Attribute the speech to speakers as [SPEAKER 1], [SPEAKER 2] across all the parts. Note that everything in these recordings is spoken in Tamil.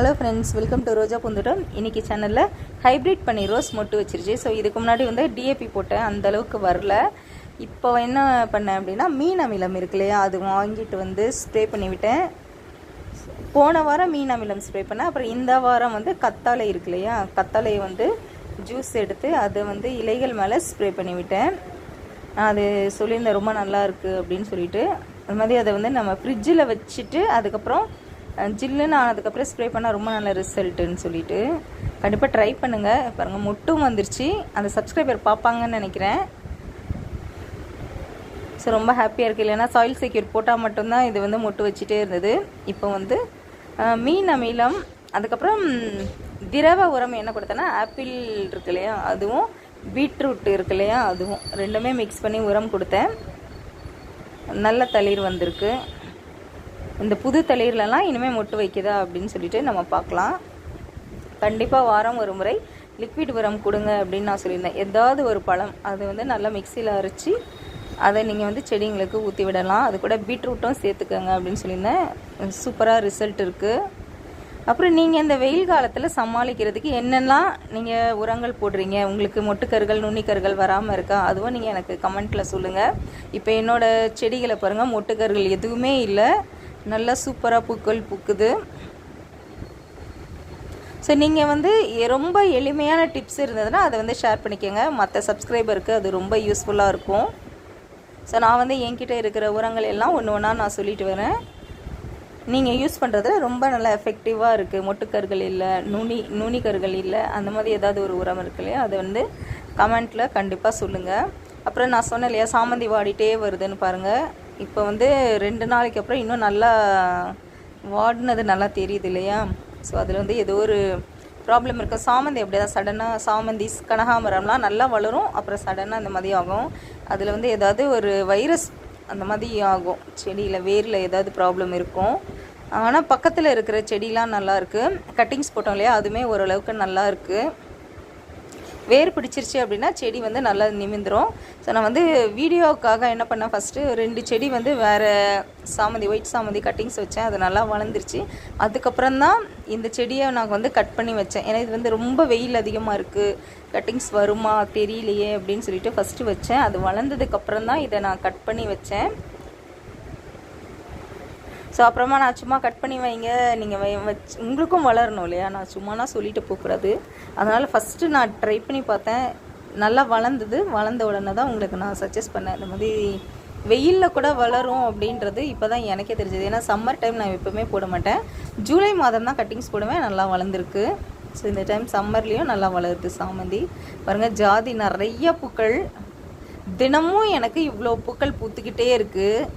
[SPEAKER 1] Hello friends welcome to Roja Poonthottam இன்னைக்கு சேனலில் ஹைப்ரிட் பண்ணி ரோஸ் மொட்டு வச்சிருச்சு. ஸோ இதுக்கு முன்னாடி வந்து டிஏபி போட்டேன். அந்த அளவுக்கு வரல. இப்போ என்ன பண்ணேன் அப்படின்னா மீன் அமிலம் இருக்கு இல்லையா அது வாங்கிட்டு வந்து ஸ்ப்ரே பண்ணிவிட்டேன். போன வாரம் மீன் அமிலம் ஸ்ப்ரே பண்ணேன். அப்புறம் இந்த வாரம் வந்து கத்தாழை இருக்கு இல்லையா கத்தாழையை வந்து ஜூஸ் எடுத்து அதை வந்து இலைகள் மேலே ஸ்ப்ரே பண்ணிவிட்டேன். அது சொல்லியிருந்தேன் ரொம்ப நல்லா இருக்குது அப்படின்னு சொல்லிட்டு. அது மாதிரி அதை வந்து நம்ம ஃப்ரிட்ஜில் வச்சுட்டு அதுக்கப்புறம் ஜில்லுன்னு ஆனதுக்கப்புறம் ஸ்ப்ரே பண்ணால் ரொம்ப நல்ல ரிசல்ட்டுன்னு சொல்லிட்டு கண்டிப்பாக ட்ரை பண்ணுங்கள் பாருங்கள் மொட்டும் வந்துருச்சு. அந்த சப்ஸ்கிரைபர் பார்ப்பாங்கன்னு நினைக்கிறேன். ஸோ ரொம்ப ஹாப்பியாக இருக்குது இல்லைன்னா சாயில் செக்யூர் போட்டால் மட்டும்தான் இது வந்து மொட்டு வச்சுட்டே இருந்தது. இப்போ வந்து மீன் அமிலம் அதுக்கப்புறம் திரவ உரம் என்ன கொடுத்தேன்னா ஆப்பிள் இருக்கு இல்லையா அதுவும் பீட்ரூட் இருக்கு இல்லையா அதுவும் ரெண்டுமே மிக்ஸ் பண்ணி உரம் கொடுத்தேன். நல்ல தளிர் வந்திருக்கு. இந்த புது தளிர்லலாம் இனிமேல் மொட்டு வைக்குதா அப்படின்னு சொல்லிட்டு நம்ம பார்க்கலாம். கண்டிப்பாக வாரம் ஒரு முறை லிக்விட் உரம் கொடுங்க அப்படின்னு நான் சொல்லியிருந்தேன். ஏதாவது ஒரு பழம் அது வந்து நல்லா மிக்சியில் அரைச்சி அதை நீங்கள் வந்து செடிங்களுக்கு ஊற்றி விடலாம். அது கூட பீட்ரூட்டும் சேர்த்துக்கோங்க அப்படின்னு சொல்லியிருந்தேன். சூப்பராக ரிசல்ட் இருக்குது அப்புறம் நீங்கள் இந்த வெயில் காலத்தில் சமாளிக்கிறதுக்கு என்னெல்லாம் நீங்கள் உரங்கள் போடுறீங்க? உங்களுக்கு மொட்டுக்கருகள் நுண்ணிக்கருகள் வராமல் இருக்கா? அதுவும் நீங்கள் எனக்கு கமெண்ட்டில் சொல்லுங்கள் இப்போ என்னோட செடிகளை பாருங்கள் மொட்டுக்கருகள் எதுவுமே இல்லை. நல்லா சூப்பராக பூக்கள் பூக்குது. ஸோ நீங்கள் வந்து ரொம்ப எளிமையான டிப்ஸ் இருந்ததுன்னா அதை வந்து ஷேர் பண்ணிக்கோங்க. மற்ற சப்ஸ்கிரைபருக்கு அது ரொம்ப யூஸ்ஃபுல்லாக இருக்கும். ஸோ நான் வந்து என்கிட்ட இருக்கிற உரங்கள் எல்லாம் ஒன்று ஒன்றா நான் சொல்லிட்டு வரேன். நீங்கள் யூஸ் பண்ணுறதுல ரொம்ப நல்லா எஃபெக்டிவாக இருக்குது மொட்டுக்கருகள் இல்லை நுனி நுனிக்கருகள் இல்லை அந்த மாதிரி ஏதாவது ஒரு உரம் இருக்கு இல்லையா? அதை வந்து கமெண்ட்டில் கண்டிப்பாக சொல்லுங்கள் அப்புறம் நான் சொன்னேன் இல்லையா சாமந்தி வாடிட்டே வருதுன்னு பாருங்கள் இப்போ வந்து ரெண்டு நாளைக்கு அப்புறம் இன்னும் நல்லா வாடினது நல்லா தெரியுது இல்லையா? ஸோ அதில் வந்து ஏதோ ஒரு ப்ராப்ளம் இருக்கும் சாமந்தி அப்படி தான் சடனாக சாமந்தி கனகாமரம்லாம் நல்லா வளரும். அப்புறம் சடனாக அந்த மாதிரி ஆகும். அதில் வந்து ஏதாவது ஒரு வைரஸ் அந்த மாதிரி ஆகும். செடியில் வேரில் ஏதாவது ப்ராப்ளம் இருக்கும். ஆனால் பக்கத்தில் இருக்கிற செடிலாம் நல்லாயிருக்கு கட்டிங்ஸ் போட்டோம் இல்லையா? அதுவுமே ஓரளவுக்கு நல்லா இருக்குது வேர் பிடிச்சிருச்சு அப்படின்னா செடி வந்து நல்லா நிமிந்துரும் ஸோ நான் வந்து வீடியோவுக்காக என்ன பண்ணேன் ஃபஸ்ட்டு ரெண்டு செடி வந்து வேறு சாமந்தி ஒயிட் சாமந்தி கட்டிங்ஸ் வச்சேன். அது நல்லா வளர்ந்துருச்சு. அதுக்கப்புறம் தான் இந்த செடியை நான் வந்து கட் பண்ணி வச்சேன். ஏன்னா இது வந்து ரொம்ப வெயில் அதிகமாக இருக்குது கட்டிங்ஸ் வருமா தெரியலையே அப்படின்னு சொல்லிட்டு ஃபஸ்ட்டு வச்சேன். அது வளர்ந்ததுக்கப்புறம் தான் இதை நான் கட் பண்ணி வச்சேன். ஸோ அப்புறமா நான் சும்மா கட் பண்ணி வைங்க. நீங்கள் வச்சு உங்களுக்கும் வளரணும் இல்லையா? நான் சும்மானா சொல்லிட்டு போகக்கூடாது அதனால் ஃபஸ்ட்டு நான் ட்ரை பண்ணி பார்த்தேன். நல்லா வளர்ந்தது. வளர்ந்த உடனே தான் உங்களுக்கு நான் சஜஸ்ட் பண்ணேன். இந்த மாதிரி வெயிலில் கூட வளரும் அப்படின்றது இப்போ தான் எனக்கே தெரிஞ்சது. ஏன்னா சம்மர் டைம் நான் எப்போவுமே போட மாட்டேன். ஜூலை மாதம் தான் கட்டிங்ஸ் போடுவேன். நல்லா வளர்ந்துருக்கு. ஸோ இந்த டைம் சம்மர்லேயும் நல்லா வளருது சாமந்தி. பாருங்கள் ஜாதி நிறைய பூக்கள். தினமும் எனக்கு இவ்வளோ பூக்கள் பூத்துக்கிட்டே இருக்குது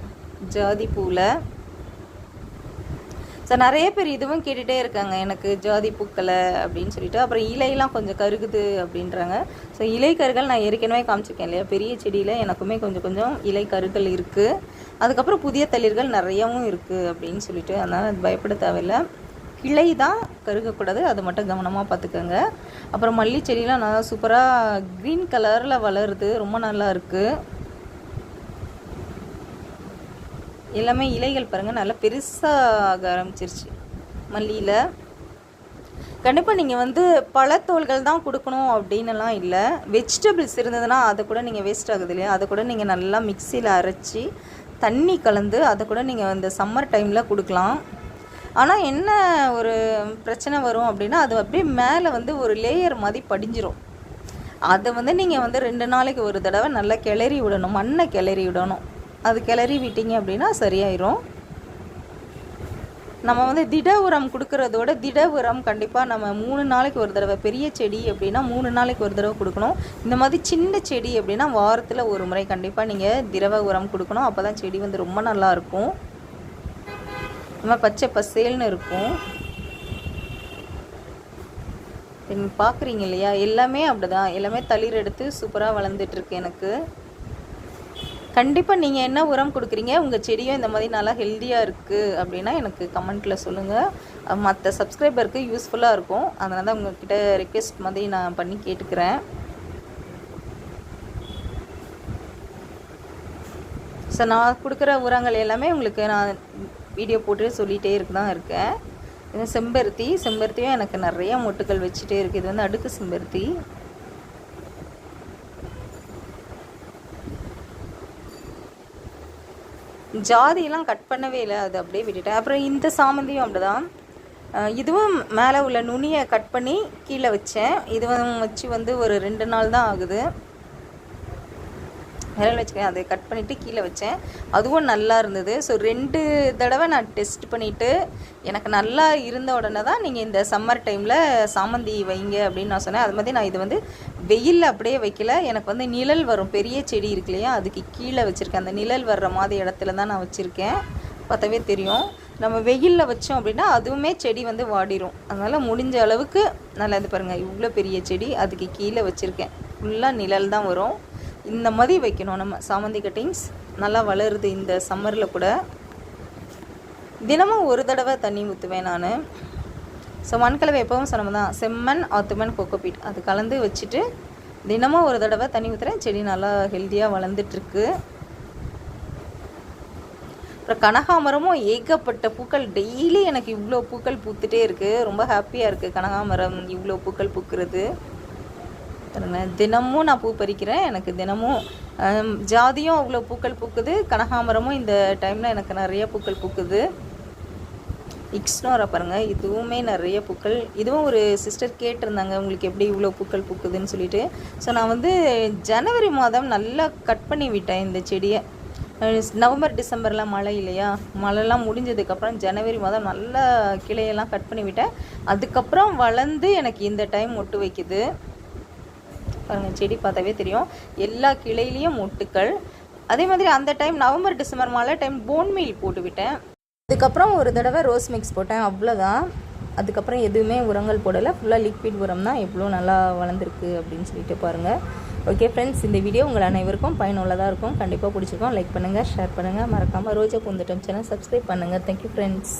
[SPEAKER 1] ஜாதி பூவில். ஸோ நிறைய பேர் இதுவும் கேட்டுகிட்டே இருக்காங்க. எனக்கு ஜாதி பூக்களை அப்படின்னு சொல்லிட்டு. அப்புறம் இலையெல்லாம் கொஞ்சம் கருகுது அப்படின்றாங்க. ஸோ இலை கருகள் நான் ஏற்கனவே காமிச்சிருக்கேன் இல்லையா? பெரிய செடியில் எனக்குமே கொஞ்சம் கொஞ்சம் இலை கருகள் இருக்குது அதுக்கப்புறம் புதிய தளிர்கள் நிறையவும் இருக்குது அப்படின்னு சொல்லிட்டு. அதனால் அது பயப்பட தேவையில்லை. கிளை தான் கருகக்கூடாது. அது மட்டும் கவனமாக பார்த்துக்கோங்க. அப்புறம் மல்லி செடியெலாம் நல்லா சூப்பராக க்ரீன் கலரில் வளருது. ரொம்ப நல்லா இருக்குது எல்லாமே இலைகள் பாருங்கள் நல்லா பெருசாக ஆரம்பிச்சிருச்சு. மல்லியில். கண்டிப்பாக நீங்கள் வந்து பழத்தோள்கள் தான் கொடுக்கணும் அப்படின்னுலாம் இல்லை. வெஜிடபிள்ஸ் இருந்ததுன்னா அதை கூட நீங்கள் வேஸ்ட் ஆகுது இல்லையா? அதை கூட நீங்கள் நல்லா மிக்சியில் அரைச்சி தண்ணி கலந்து அதை கூட நீங்கள் இந்த சம்மர் டைமில் கொடுக்கலாம். ஆனால் என்ன ஒரு பிரச்சனை வரும் அப்படின்னா அது அப்படியே மேலே வந்து ஒரு லேயர் மாதிரி படிஞ்சிரும். அதை வந்து நீங்கள் வந்து ரெண்டு நாளைக்கு ஒரு தடவை நல்லா கிளறி விடணும் மண்ணை கிளறி விடணும். அது கிளறி விட்டீங்க அப்படின்னா சரியாயிரும். நம்ம வந்து திட உரம் கொடுக்கறதோட திட உரம் கண்டிப்பாக நம்ம மூணு நாளைக்கு ஒரு தடவை பெரிய செடி அப்படின்னா மூணு நாளைக்கு ஒரு தடவை கொடுக்கணும். இந்த மாதிரி சின்ன செடி அப்படின்னா வாரத்தில் ஒரு முறை கண்டிப்பாக நீங்கள் திரவ உரம் கொடுக்கணும். அப்போ தான் செடி வந்து ரொம்ப நல்லாயிருக்கும் நம்ம பச்சை பசேல்னு இருக்கும். நீங்கள் பார்க்குறீங்க இல்லையா? எல்லாமே அப்படிதான். எல்லாமே தளிர் எடுத்து சூப்பராக வளர்ந்துட்டுருக்கு எனக்கு. கண்டிப்பாக நீங்கள் என்ன உரம் கொடுக்குறீங்க? உங்கள் செடியும் இந்த மாதிரி நல்லா ஹெல்த்தியாக இருக்குது அப்படின்னா எனக்கு கமெண்ட்டில் சொல்லுங்கள் மற்ற சப்ஸ்கிரைபருக்கு யூஸ்ஃபுல்லாக இருக்கும். அதனால தான் உங்ககிட்ட ரெக்வெஸ்ட் மாதிரி நான் பண்ணி கேட்டுக்கிறேன். ஸோ நான் கொடுக்குற உரங்கள் எல்லாமே உங்களுக்கு நான் வீடியோ போட்டு சொல்லிகிட்டே இருக்கு தான் இருக்கேன். இது செம்பருத்தி. செம்பருத்தியும் எனக்கு நிறைய மொட்டுக்கள் வச்சுட்டே இருக்குது இது வந்து அடுக்கு செம்பருத்தி. ஜாதியெல்லாம் கட் பண்ணவே இல்லை அது அப்படியே விட்டுட்டேன். அப்புறம் இந்த சாமந்தியும் அப்படிதான். இதுவும் மேலே உள்ள நுனியை கட் பண்ணி கீழே வச்சேன். இதுவும் வச்சு வந்து ஒரு ரெண்டு நாள் தான் ஆகுது. விரல் வச்சுக்கேன் அதை கட் பண்ணிவிட்டு கீழே வச்சேன். அதுவும் நல்லா இருந்தது. ஸோ ரெண்டு தடவை நான் டெஸ்ட் பண்ணிவிட்டு எனக்கு நல்லா இருந்த உடனே தான் நீங்கள் இந்த சம்மர் டைமில் சாமந்தி வைங்க அப்படின்னு நான் சொன்னேன். அது மாதிரி நான் இது வந்து வெயிலில் அப்படியே வைக்கல. எனக்கு வந்து நிழல் வரும். பெரிய செடி இருக்கு இல்லையா? அதுக்கு கீழே வச்சுருக்கேன். அந்த நிழல் வர்ற மாதிரி இடத்துல தான் நான் வச்சுருக்கேன். பார்த்தவே தெரியும். நம்ம வெயிலில் வச்சோம் அப்படின்னா அதுவுமே செடி வந்து வாடிரும். அதனால் முடிஞ்ச அளவுக்கு நல்லா இது பாருங்கள் இவ்வளோ பெரிய செடி அதுக்கு கீழே வச்சுருக்கேன். ஃபுல்லாக நிழல் தான் வரும். இந்த மாதிரி வைக்கணும். நம்ம சாமந்தி கட்டிங்ஸ் நல்லா வளருது இந்த சம்மரில் கூட. தினமும் ஒரு தடவை தண்ணி ஊற்றுவேன் நான். ஸோ மண்கலவை எப்பவும் சொன்னோம் தான். செம்மண் ஆத்துமண் கொக்கோபீட் அது கலந்து வச்சுட்டு தினமும் ஒரு தடவை தண்ணி ஊற்றுறேன் செடி நல்லா ஹெல்த்தியாக வளர்ந்துட்டுருக்கு. அப்புறம் கனகாமரமும் ஏகப்பட்ட பூக்கள். டெய்லி எனக்கு இவ்வளோ பூக்கள் பூத்துட்டே இருக்குது ரொம்ப ஹாப்பியாக இருக்குது கனகாமரம் இவ்வளோ பூக்கள் பூக்கிறது. தினமும் நான் பூ பறிக்கிறேன். எனக்கு தினமும் ஜாதியும் அவ்வளோ பூக்கள் பூக்குது. கனகாமரமும் இந்த டைமில் எனக்கு நிறைய பூக்கள் பூக்குது. இக்ஸ்னோரா பாருங்க இதுவுமே நிறைய பூக்கள். இதுவும் ஒரு சிஸ்டர் கேட்டிருந்தாங்க உங்களுக்கு எப்படி இவ்வளோ பூக்கள் பூக்குதுன்னு சொல்லிட்டு. ஸோ நான் வந்து ஜனவரி மாதம் நல்லா கட் பண்ணி விட்டேன் இந்த செடியை. நவம்பர் டிசம்பர்லாம் மழை இல்லையா? மழைலாம் முடிஞ்சதுக்கப்புறம் ஜனவரி மாதம் நல்லா கிளையெல்லாம் கட் பண்ணி விட்டேன். அதுக்கப்புறம் வளர்ந்து எனக்கு இந்த டைம் ஒட்டு வைக்குது. பாருங்கள் செடி பார்த்தாவே தெரியும். எல்லா கிளையிலையும் மொட்டுக்கள். அதே மாதிரி அந்த டைம் நவம்பர் டிசம்பர் மாலை டைம் போன் மீல் போட்டு விட்டேன். அதுக்கப்புறம் ஒரு தடவை ரோஸ் மிக்ஸ் போட்டேன். அவ்வளோதான் அதுக்கப்புறம் எதுவுமே உரங்கள் போடலை. ஃபுல்லாக லிக்விட் உரம் தான். எவ்வளோ நல்லா வளர்ந்துருக்கு அப்படின்னு சொல்லிட்டு பாருங்கள் ஓகே ஃப்ரெண்ட்ஸ் இந்த வீடியோ உங்கள் அனைவருக்கும் பயனுள்ளதாக இருக்கும். கண்டிப்பாக பிடிச்சிருக்கோம். லைக் பண்ணுங்கள் ஷேர் பண்ணுங்கள் மறக்காமல் ரோஜா பூந்தட்டம் சேனல் சப்ஸ்கிரைப் பண்ணுங்கள் தேங்க்யூ ஃப்ரெண்ட்ஸ்